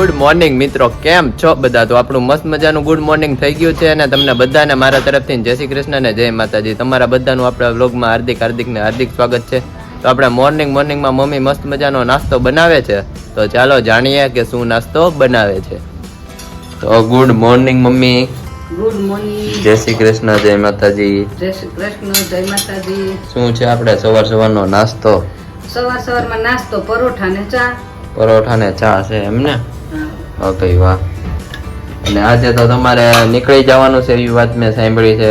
Good morning મિત્રો. કેમ છો બધા? તો આપણું મસ્ત મજાનું ગુડ મોર્નિંગ થઈ ગયું છે અને તમને બધાને મારા તરફથી જય શ્રી કૃષ્ણ ને જય માતાજી. તમારા બધાનું આપણા વ્લોગમાં હાર્દિક હાર્દિક ને હાર્દિક સ્વાગત છે. તો આપણે મોર્નિંગ મોર્નિંગમાં મમ્મી મસ્ત મજાનો નાસ્તો બનાવે છે. તો ચાલો જાણીએ કે શું નાસ્તો બનાવે છે. તો good morning mummy. Good morning જય શ્રી કૃષ્ણ જય માતાજી. જય શ્રી કૃષ્ણ જય માતાજી. શું છે આપણે સવાર સવારનો નાસ્તો? સવાર સવારમાં નાસ્તો પરોઠા ને ચા. પરોઠા ને ચા છે એમને હા. હા ભાઈ વાહ અને આજે તો તમારે નીકળી જવાનું છે એવી વાત મેં સાંભળી છે.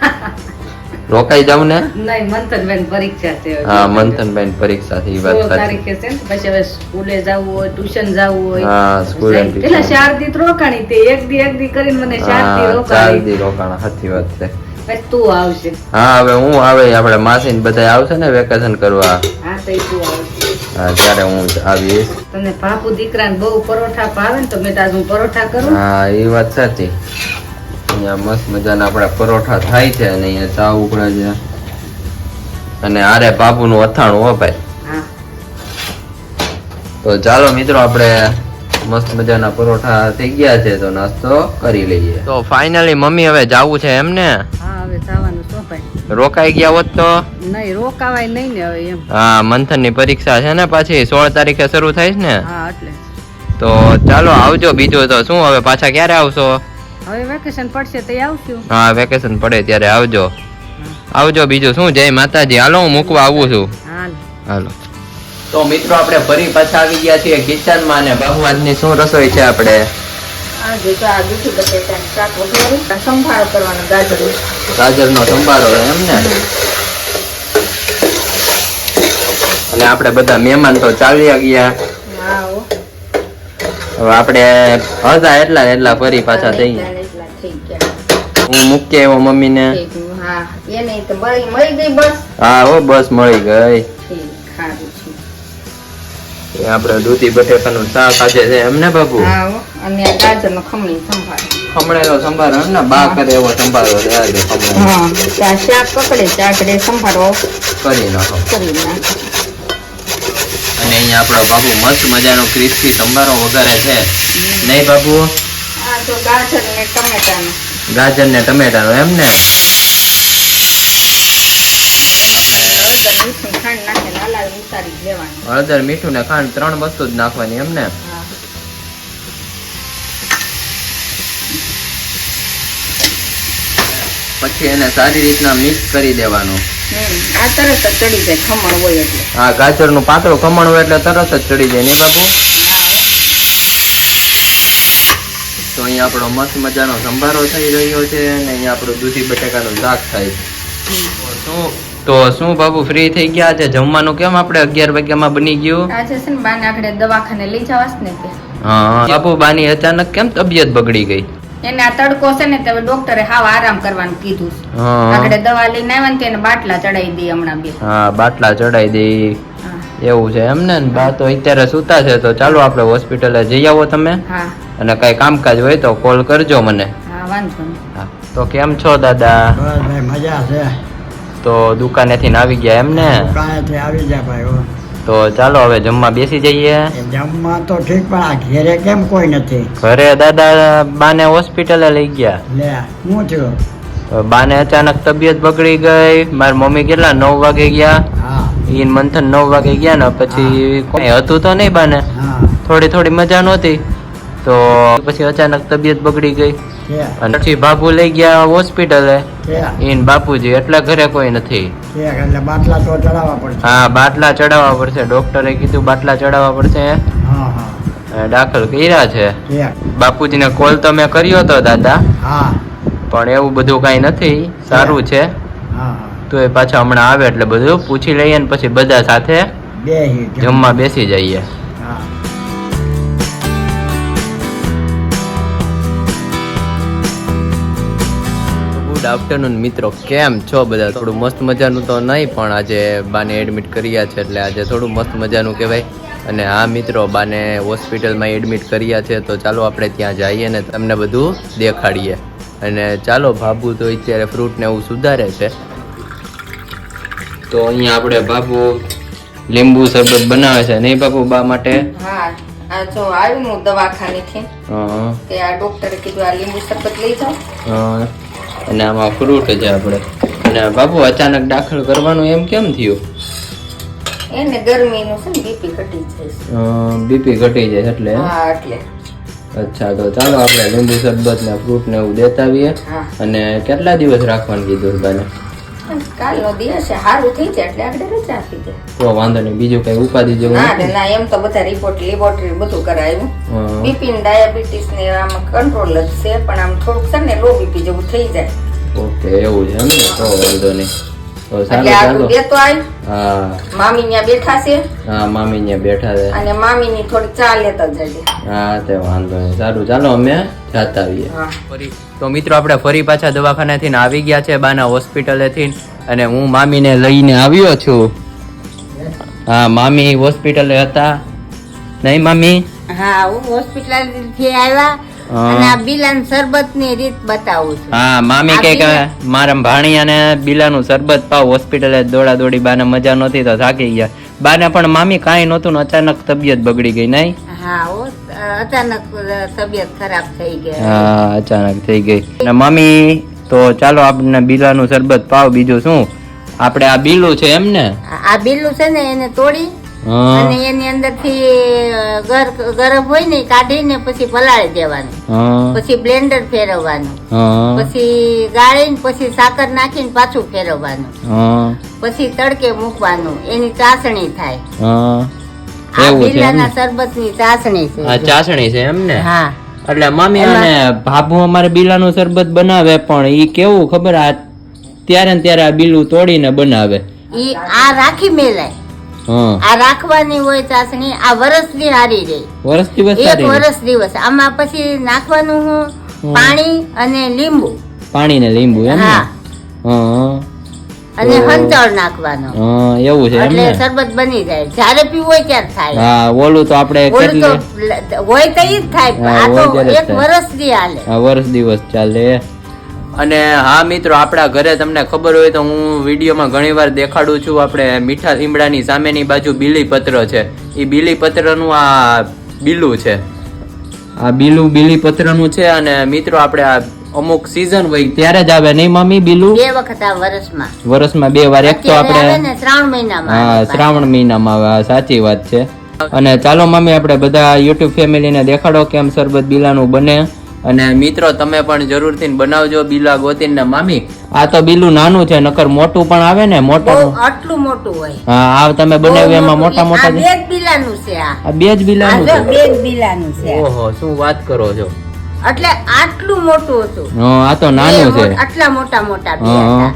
રોકાઈ જાવ ને? નહીં મંથનબેન પરીક્ષા છે હા મંથનબેન પરીક્ષા થી વાત સાચી. તારીખે છે ને પછી હવે સ્કૂલે જવું હોય ટ્યુશન જવું હોય. હા સ્કૂલ એટલે ચાર દી રોકાણી તે એક દી એક દી કરીને મને ચાર દી ચાર દી રોકાણ સાચી વાત છે. પછી તું આવશે હા હવે હું આવે આપણે માસી ને બધા આવશે ને વેકેશન કરવા? હા તો તું આવશે ત્યારે હું આવીશ તને પાપુ દીકરાને બહુ પરોઠા ભાવે ને તો મેં આજ હું પરોઠા કરું. હા એ વાત સાચી. અહીંયા મસ્ત મજાના આપણા પરોઠા થાય છે અને અહીંયા ચા ઉકળે છે. અને આરે બાપુનું અથાણું હો ભાઈ. તો ચાલો મિત્રો આપણે મસ્ત મજાના પરોઠા થઈ ગયા છે તો નાસ્તો કરી લઈએ. તો ફાઇનલી મમ્મી હવે જાવું છે એમ ને હા હવે જવાનું રોકાઈ ગયા હોત તો? નહીં રોકાવાય નહીં ને હવે એમ. હા મંથનની પરીક્ષા છે ને પાછી સોળ તારીખે શરૂ થાય છે ને? હા એટલે. તો ચાલો આવજો બીજું તો. શું હવે પાછા ક્યારે આવશો? હવે વેકેશન પડશે તો આવશું. હા વેકેશન પડે ત્યારે આવજો. આવજો બીજું શું? જય માતાજી. હાલો હું મૂકવા આવું છું. હાલો. તો મિત્રો આપણે ફરી પાછા આવી ગયા છીએ કિચનમાં અને બાહુવાજની શું રસોઈ છે આપણે? આ જો આ દૂધી બટેટાનું શાક વઘારું સંભાળ કરવાનો ગાજર ગાજરનો સંભારો એમ ને? અને આપણે બધા મહેમાન તો ચાલ્યા ગયા. હવે આપણે હતા એટલા એટલા ફરી પાછા થઈ હું મૂકી એવો મમ્મીને. હા એને તો મળી મળી ગઈ બસ. હા હો બસ મળી ગઈ. આપણે દૂધી બટેકાનું શાક આજે છે. એમને અને આ ગાજરનો ખમણી ખમણેલો સંભારો એમ ને બા કરે એવો સંભારો છે. આજે હા ત્યાં શાક પકડે ચાકડે સંભાળો કરી નાખો. કરી નાખે. અને અહીંયા આપણો બાબુ મસ્ત મજાનો ક્રિસ્પી સંભારો વઘારે છે. નહીં બાબુ આ તો ગાજર ને ટમેટા ગાજર ને ટમેટાનો એમ ને હળદર મીઠું ખાંડ નાખીને હલાવી ઉતારી જ લેવાનું હળદર મીઠું ને ખાંડ ત્રણ વસ્તુ જ નાખવાની એમ ને? પછી એને સારી રીતના મિક્સ કરી દેવાનું. આ તરત જ ચડી જાય ખમણ હોય એટલે. આ ગાજરનું પાતળું ખમણ હોય એટલે તરત જ ચડી જાય ને બાબુ? તો અહીંયા આપણો મસ્ત મજાનો સંભારો થઈ રહ્યો છે અને અહીંયા આપણું દૂધી બટેકાનું શાક થાય છે. તો તો શું બાબુ ફ્રી થઈ ગયા છે? જમવાનું કેમ આપણે અગિયાર વાગ્યામાં બની ગયું? આજે છે ને બાને આપણે દવાખાને લઈ જવાસ ને હા બાપુ બાની અચાનક કેમ તબિયત બગડી ગઈ? એને આ તડકો છે ને તે ડોક્ટરે હાવ આરામ કરવાનું કીધું છે. આપણે દવા લઈને આવ્યા ને તેને બાટલા ચડાવી દઈ હમણાં બે. હા બાટલા ચડાઈ દે. એવું છે એમ ને? બા તો અત્યારે સૂતા છે તો ચાલો આપણે હોસ્પિટલે જઈ આવો તમે. અને કઈ કામકાજ હોય તો કોલ કરજો મને. હા વાંધો નહીં. હા તો કેમ છો દાદા? મજા છે. તો દુકાનેથી આવી ગયા એમ ને દુકાનેથી આવી જાય ભાઈ તો ચાલો હવે જમવા બેસી જઈએ. જમવા તો ઠીક પણ આ ઘેરે કેમ કોઈ નથી? ઘરે દાદા બાને હોસ્પિટલે લઈ ગયા. લે હું થયો? બાને અચાનક તબિયત બગડી ગઈ. મારી મમ્મી કેટલા નવ વાગે ગયા? ઈન મંથન નવ વાગે ગયા ને પછી કોઈ હતું તો નહીં બાને? થોડી થોડી મજા નહોતી. તો પછી અચાનક તબિયત બગડી ગઈ. અને પછી બાપુ લઈ ગયા હોસ્પિટલે ઈન બાપુજી એટલે ઘરે કોઈ નથી. એટલે બાટલા તો ચડાવવા પડશે. હા બાટલા ચડાવવા પડશે. ડોક્ટરે કીધું બાટલા ચડાવવા પડશે દાખલ કર્યા છે. બાપુજીને કોલ તો મેં કર્યો હતો દાદા. હા. પણ એવું બધું કઈ નથી. સારું છે. તો એ પાછા હમણાં આવે એટલે બધું પૂછી લઈએ ને પછી બધા સાથે જમવા બેસી જઈએ. ગુડ આફ્ટરનૂન મિત્રો કેમ છો બધા? થોડું મસ્ત મજાનું તો નહીં પણ આજે બાને એડમિટ કર્યા છે એટલે આજે થોડું મસ્ત મજાનું કહેવાય. અને હા મિત્રો બાને હોસ્પિટલમાં એડમિટ કર્યા છે તો ચાલો આપણે ત્યાં જઈએ ને તમને બધું દેખાડીએ. અને ચાલો ભાભુ તો અત્યારે ફ્રૂટને એવું સુધારે છે. તો અહીંયા આપણે બાબુ લીંબુ શરબત બનાવે છે નહીં બાપુ બા માટે? હા આ જો આવ્યું હું દવાખાનેથી હા. તે આ ડોક્ટરે કીધું આ લીંબુ શરબત લઈ જાઓ. હા. અને આમાં ફ્રૂટ છે આપણે. અને બાપુ અચાનક દાખલ કરવાનું એમ કેમ થયું? એને ગરમીનું છે ને બીપી ઘટી જાય બીપી ઘટી જાય એટલે? હા એટલે. અચ્છા તો ચાલો આપણે લીંબુ શરબત ને ફ્રૂટ ને એવું દેતા આવીએ. અને કેટલા દિવસ રાખવાનું કીધું બાને? કાલનો દિવસ છે સારું થઈ જાય એટલે આપણે રજા આપી દે. તો વાંધો નહીં બીજું કઈ ઉપાધિ જેવું ના ના એમ તો બધા રિપોર્ટ લેબોરેટરી બધું કરાયું. બીપી ને ડાયાબિટીસ ને આમ કંટ્રોલ જ છે પણ આમ થોડુંક છે ને લો બીપી જેવું થઈ જાય. ઓકે એવું છે એમ ને? તો વાંધો નહીં. તો સારું એટલે ચાલો આવી મામી ત્યાં બેઠા છે. હા મામી ન્યા બેઠા છે. અને મામી ની થોડી ચા લેતા જજે. હા તે વાંધો નહીં. સારું ચાલો અમે જાતા આવીએ. હા. તો મિત્રો આપણે ફરી પાછા દવાખાનેથી આવી ગયા છે બાના હોસ્પિટલેથી અને હું મામીને લઈને આવ્યો છું. હા મામી હોસ્પિટલે હતા. નહીં મામી? હા હું હોસ્પિટલથી આવ્યા હા. અને બિલાન શરબત રીત બતાવું છું. હા મામી કે કે મારા ભાણિયાને બિલાનું શરબત પાવ હોસ્પિટલે દોડા દોડી બાને મજા નહોતી તો થાકી ગયા. બાને પણ મામી કાંઈ નહોતું ને અચાનક તબિયત બગડી ગઈ નહીં? અચાનક તબિયત ખરાબ થઈ ગઈ. હા અચાનક થઈ ગઈ. અને મમ્મી તો ચાલો આપણે બિલાનું શરબત પાવ બીજું શું? આપણે આ બીલું છે એમ ને આ બીલું છે ને એને તોડી અને એની અંદરથી ગરમ હોય ને કાઢીને પછી પલાળી દેવાનું. પછી બ્લેન્ડર ફેરવવાનું. પછી ગાળીને પછી સાકર નાખીને પાછું ફેરવવાનું. પછી તડકે મૂકવાનું. એની ચાસણી થાય. એવું છે એમ આ ચાસણી છે એમ ને? હા. એટલે મમ્મી અને ભાભુ અમારે બિલાનું શરબત બનાવે પણ ઈ કેવું ખબર? આ ત્યારે ને ત્યારે આ બિલું તોડીને બનાવે. ઈ આ રાખી મેલાય. આ રાખવાની હોય ચાસણી આ વરસની હારી રહી. વર્ષ દિવસ એક વરસ દિવસ. આમાં પછી નાખવાનું હું પાણી અને લીંબુ. પાણી ને લીંબુ એમ હા હા. અને હંચળ નાખવાનો. હા એવું છે એટલે શરબત બની જાય. જ્યારે પીવું હોય ત્યારે થાય. હા ઓલું તો આપણે ઓલું તો હોય તો ઈ જ થાય આ તો એક વર્ષથી હાલે. વર્ષ દિવસ ચાલે. અને હા મિત્રો આપણા ઘરે તમને ખબર હોય તો હું વિડીયોમાં ઘણીવાર દેખાડું છું આપણે મીઠા લીમડાની સામેની બાજુ બીલીપત્ર છે. એ બીલીપત્રનું આ બીલું છે. આ બીલું બીલીપત્રનું છે અને મિત્રો આપણે આ અમુક સીઝન હોય ત્યારે જ આવે નહીં મમ્મી બીલું? બે વખત આ વર્ષમાં વર્ષમાં બે વાર એક તો આપણે શ્રાવણ મહિનામાં હા શ્રાવણ મહિનામાં આવે સાચી વાત છે. અને ચાલો મમ્મી આપણે બધા યુટ્યુબ ફેમિલીને દેખાડો કેમ શરબત બિલાનું બને. અને મિત્રો તમે પણ જરૂરથી બનાવજો બિલા ને મામી આ તો બિલું નાનું છે નકર મોટું પણ આવે ને મોટું આટલું મોટું હોય. હા આ તમે બનાવ્યું એમાં મોટા મોટા બે જ બિલાનું છે આ. બે જ બિલાનું છે. બે જ બિલાનું છે ઓહો શું વાત કરો છો? એટલે આટલું મોટું હતું. આ તો નાનું છે. આટલા મોટા મોટા બે. હતા.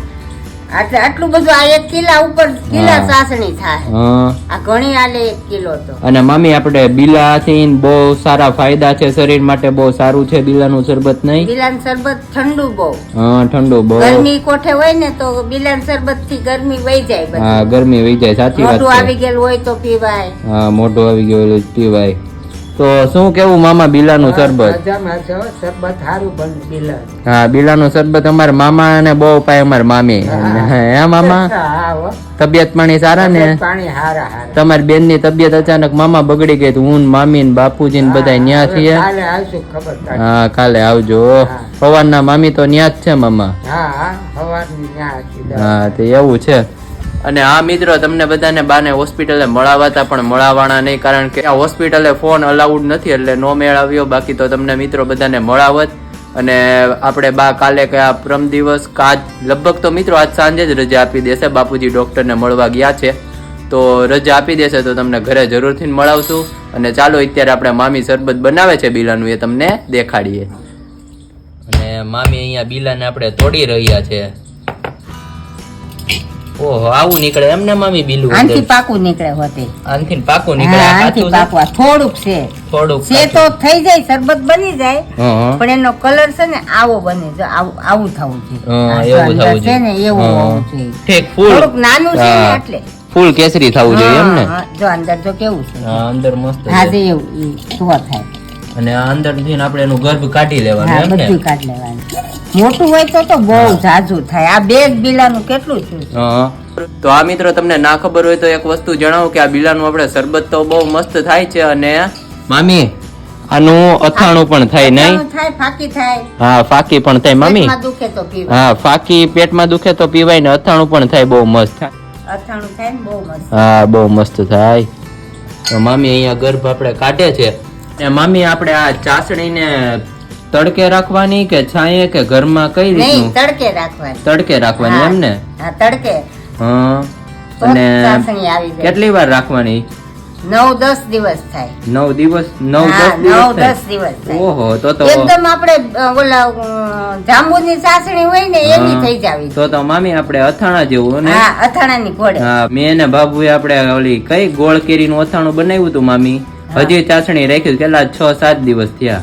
એટલે આટલું બધું આ એક કિલા ઉપર કિલા સાસણી થાય. આ ઘણી આલે એક કિલો તો. અને મમ્મી આપણે બિલાથી બહુ સારા ફાયદા છે શરીર માટે બહુ સારું છે બિલાનું શરબત નહીં? બીલાનું શરબત ઠંડુ બહુ. હા ઠંડુ બહુ. ગરમી કોઠે હોય ને તો બિલાન શરબતથી ગરમી વહી જાય હા ગરમી વહી જાય સાચી વાત મોઢું આવી ગયેલું હોય તો પીવાય. હા મોઢું આવી ગયેલું પીવાય. તો શું કેવું મામા બિલાનું શરબત? શરબત સારું બિલા હા બિલાનું શરબત અમારા મામા ને બહુ પાય અમારા મામી. હે મામા? તબિયત પાણી સારા ને? તમારી બેનની તબિયત અચાનક મામા બગડી ગઈ તો હું ને મામી ને બાપુજી ને બધા ન્યા છીએ. હા કાલે આવજો. પવારના મામી તો ન્યા જ છે મામા. હા તે એવું છે. અને આ મિત્રો તમને બધાને બાને હોસ્પિટલે મળાવાતા પણ મળાવાના નહીં, કારણ કે આ હોસ્પિટલે ફોન અલાઉડ નથી, એટલે નો મેળ આવ્યો બાકી તો તમને મિત્રો બધાને મળાવત. અને આપણે બા કાલે કે આ પ્રમ દિવસ કાજ લગભગ તો મિત્રો આજ સાંજે જ રજા આપી દેશે. બાપુજી ડૉક્ટરને મળવા ગયા છે. તો રજા આપી દેશે તો તમને ઘરે જરૂરથી મળાવશું. અને ચાલો અત્યારે આપણે મામી શરબત બનાવે છે બિલાનું, એ તમને દેખાડીએ. અને મામી અહીંયા બિલાને આપણે તોડી રહ્યા છે. ઓહો આવું નીકળે. એમને મામી બીલું આનથી પાકું નીકળે હોતે. આનથી પાકું નીકળે આનથી પાકું. આ થોડુંક છે. થોડુંક છે તો થઈ જાય શરબત બની જાય. પણ એનો કલર છે ને આવો બને જો આવું આવું થવું જોઈએ. એવું થવું છે ને એવું હોવું જોઈએ. ઠીક ફૂલ. થોડુંક નાનું છે એટલે. ફૂલ કેસરી થવું જોઈએ એમ ને? જો અંદર જો કેવું છે. હા, અંદર મસ્ત હા છે. જે એવું સુવા થાય. અને અંદરથી આપણે એનું ગર્ભ કાઢી લેવાનું એમ ને? બધું કાઢ લેવાનું. મોટું હોય તો તો બહુ ઝાઝું થાય. આ બે જ બિલાનું કેટલું થયું? છે? હા. તો આ મિત્રો તમને ના ખબર હોય તો એક વસ્તુ જણાવું કે આ બિલાનું આપણે શરબત તો બહુ મસ્ત થાય છે અને મામી આનું અથાણું પણ થાય નહીં? થાય ફાકી થાય. હા ફાકી પણ થાય મામી. દુખે તો હા ફાકી પેટમાં દુખે તો પીવાય ને અથાણું પણ થાય બહુ મસ્ત થાય. અથાણું થાય બહુ મસ્ત. હા બહુ મસ્ત થાય. તો મામી અહીંયા ગર્ભ આપણે કાઢે છે. ને મામી આપણે આ ચાસણીને તડકે રાખવાની કે છાંયે કે ઘરમાં કઈ રીતે રીતનું? તડકે રાખવાની. તડકે રાખવાની એમ ને? હા તડકે. હા અને ચાસણી કેટલી વાર રાખવાની? નવ દસ દિવસ થાય. નવ દિવસ નવ દસ દિવસ ઓહો તો તો એકદમ આપણે ઓલા જાંબુની ચાસણી હોય ને એની થઈ જાવી. તો તો મામી આપણે અથાણા જેવું ને? હા અથાણાની ગોળ. હા મેં ને બાબુએ આપણે ઓલી કઈ ગોળ કેરીનું અથાણું બનાવ્યું હતું મામી? હજી ચાસણી રાખી કેટલા છ સાત દિવસ થયા.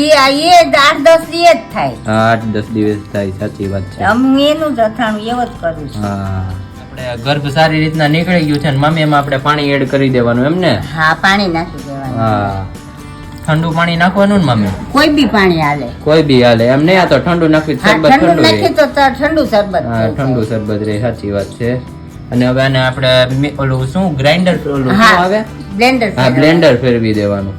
ઈ એ આઠ દસ દી થાય. આઠ દસ દિવસ થાય સાચી વાત છે. હું એનું જ અથાણું એવું જ કરું છું. આપણે ગર્ભ સારી રીતના નીકળી ગયું છે ને એમાં આપણે પાણી એડ કરી દેવાનું એમ ને? હા પાણી નાખી દેવાનું. હા. ઠંડુ પાણી નાખવાનું ને મામી? કોઈ બી પાણી હાલે. કોઈ બી હાલે. એમ નહીં આ તો ઠંડુ શરબત ઠંડુ ઠંડુ નાખી તો ઠંડુ શરબત હા ઠંડુ શરબત રહે સાચી વાત છે. અને હવે આને આપણે ઓલું શું ગ્રાઇન્ડર ઓલું શું આવે? બ્લેન્ડર હા બ્લેન્ડર ફેરવી દેવાનું.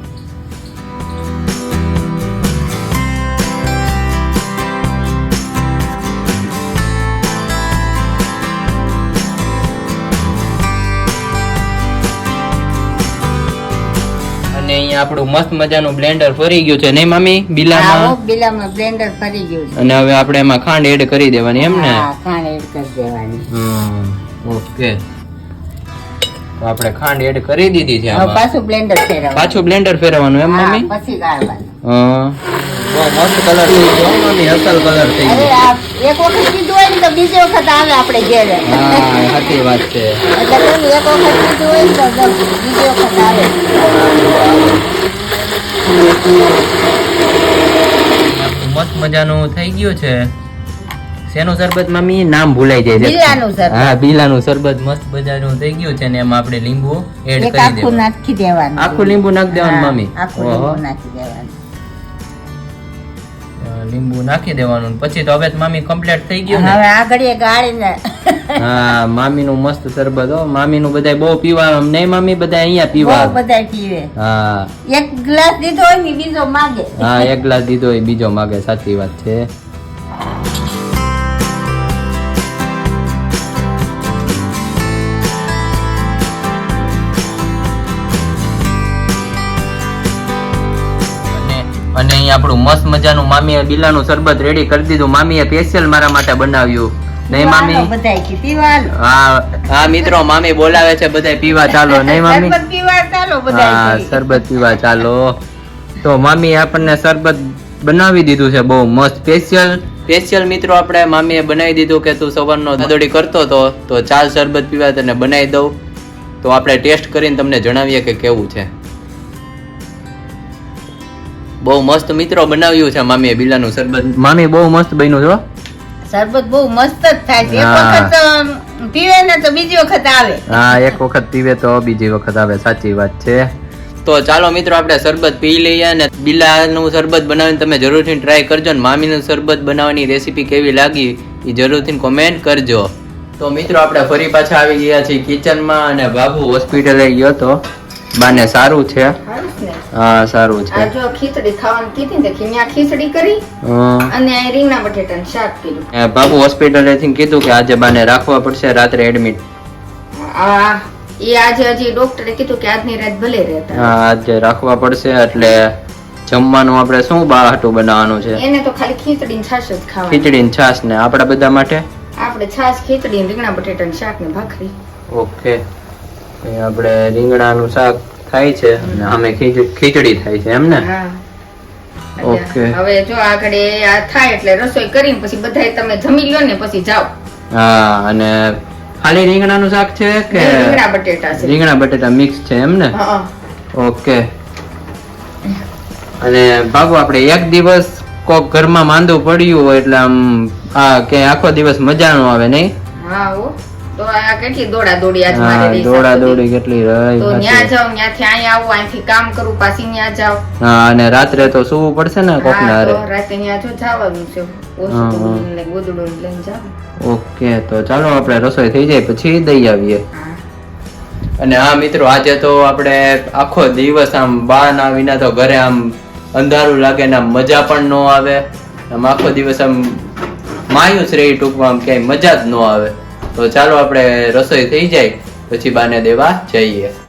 અહીંયા આપણું મસ્ત મજાનું બ્લેન્ડર ફરી ગયું છે નહીં મમ્મી બિલામાં? બિલામાં બ્લેન્ડર ફરી ગયું છે. અને હવે આપણે એમાં ખાંડ એડ કરી દેવાની એમ ને? હા ખાંડ એડ કરી દેવાની. ઓકે. તો આપણે ખાંડ એડ કરી દીધી છે પાછું બ્લેન્ડર ફેરવવાનું. પાછું બ્લેન્ડર ફેરવવાનું એમ મમ્મી? પછી ગાળવાનું. મસ્ત કલર થઈ ગયો હો અસલ કલર થઈ ગયો એક વખત કીધું હોય ને તો બીજી વખત આવે આપણે ઘેરે. હા સાચી વાત છે. એટલે પેલું એક વખત કીધું હોય ને તો બીજી વખત આવે. મસ્ત મજાનું થઈ ગયું છે. શેનું શરબત મમ્મી? નામ ભૂલાઈ જાય છે. બિલાનું શરબત. હા બીલાનું શરબત મસ્ત મજાનું થઈ ગયું છે ને એમાં આપણે લીંબુ એડ કરી આખું દેવાનું. નાખી દેવાનું. આખું લીંબુ નાખી દેવાનું મમ્મી? આખું લીંબુ નાખી દેવાનું. લીંબુ નાખી દેવાનું. પછી તો હવે મામી કમ્પ્લીટ થઈ ગયું ને. હવે આગળ એ ગાળીને. હા મામી નું મસ્ત શરબત હો. મામી નું બધા બહુ પીવા નહીં મામી બધા અહીંયા પીવા. બધાય પીવે. હા. એક ગ્લાસ દીધો હોય ને બીજો માગે. હા એક ગ્લાસ દીધો હોય બીજો માગે. સાચી વાત છે. અને- અહીં આપણું મસ્ત મજાનું મામીએ બિલાનું શરબત રેડી કરી દીધું. મામીએ સ્પેશિયલ મારા માટે બનાવ્યું. નહીં મામી? હા હા મિત્રો મામી બોલાવે છે બધા પીવા ચાલો. નહીં મામી? હા શરબત પીવા ચાલો. તો મામી આપણને શરબત બનાવી દીધું છે બહુ મસ્ત સ્પેશિયલ સ્પેશિયલ મિત્રો આપણે મામીએ બનાવી દીધું કે તું સવારનો દોડી કરતો હતો તો ચાલ શરબત પીવા તને બનાવી દઉં. તો આપણે ટેસ્ટ કરીને તમને જણાવીએ કે કેવું છે. બહુ મસ્ત મિત્રો બનાવ્યું છે મામીએ બિલાનું શરબત. મામી બહુ મસ્ત બન્યું છે શરબત બહુ મસ્ત જ થાય છે. એક વખત પીવે ને તો બીજી વખત આવે. હા એક વખત પીવે તો બીજી વખત આવે. સાચી વાત છે. તો ચાલો મિત્રો આપણે શરબત પી લઈએ અને બિલાનું શરબત બનાવીને તમે જરૂરથી ટ્રાય કરજો ને મામીનું શરબત બનાવવાની રેસીપી કેવી લાગી એ જરૂરથી કોમેન્ટ કરજો. તો મિત્રો આપણે ફરી પાછા આવી ગયા છીએ કિચનમાં અને બાબુ હોસ્પિટલે ગયો તો. બાને સારું છે? હા સારું છે. જો ખીચડી ખાવાની કીધી ને ખીમ્યા ખીચડી કરી અને આ રીંગણા બટેટાનું શાક કર્યું. બાબુ બાબુ હોસ્પિટલેથી કીધું કે આજે બાને રાખવા પડશે રાત્રે એડમિટ આ એ આજે હજી ડોક્ટરે કીધું કે આજની રાત ભલે રહેતા હા આજે રાખવા પડશે એટલે જમવાનું આપણે શું બાહટું બનાવવાનું છે? એને તો ખાલી ખીચડી ને છાશ જ ખાવાની. ખીચડી ને છાશ ને આપણા બધા માટે? આપણે છાશ ખીચડી ને રીંગણા બટેટાનું શાક ને ભાખરી. ઓકે. આપણે રીંગણાનું શાક થાય છે અને અમે ખીચ- ખીચડી થાય છે એમ ને? ઓકે. હવે જો આગળ આ થાય એટલે રસોઈ કરીને પછી બધાય તમે જમી લ્યો ને પછી જાઓ. હા અને ખાલી રીંગણાનું શાક છે કે રીંગણા બટેટા છે. રીંગણા બટેટા મિક્સ છે એમ ને? ઓકે. અને બાબુ આપણે એક દિવસ કોક ઘરમાં માંદું પડ્યું હોય એટલે આમ આ કે આખો દિવસ મજા નો આવે નહીં? હા હો. તો આ કેટલી દોડા દોડી આજ મારી રહી દોડા દોડી કેટલી રહી તો ન્યા જાવ ન્યા થી આવું અહીંથી કામ કરું પાછી ન્યા જાવ હા અને રાત્રે તો સુવું પડશે ને કોક ના રે રાતે ન્યા જો જવાનું છે. ઓછું ને ગોદડો લઈને જાવ ઓકે તો ચાલો આપણે રસોઈ થઈ જાય પછી દઈ આવીએ. અને હા મિત્રો આજે તો આપણે આખો દિવસ આમ બા ના વિના તો ઘરે આમ અંધારું લાગે ને મજા પણ ન આવે. આમ આખો દિવસ આમ માયુસ રહી ટૂંકમાં આમ ક્યાંય મજા જ ન આવે. તો ચાલો આપણે રસોઈ થઈ જાય પછી બાને દેવા જઈએ.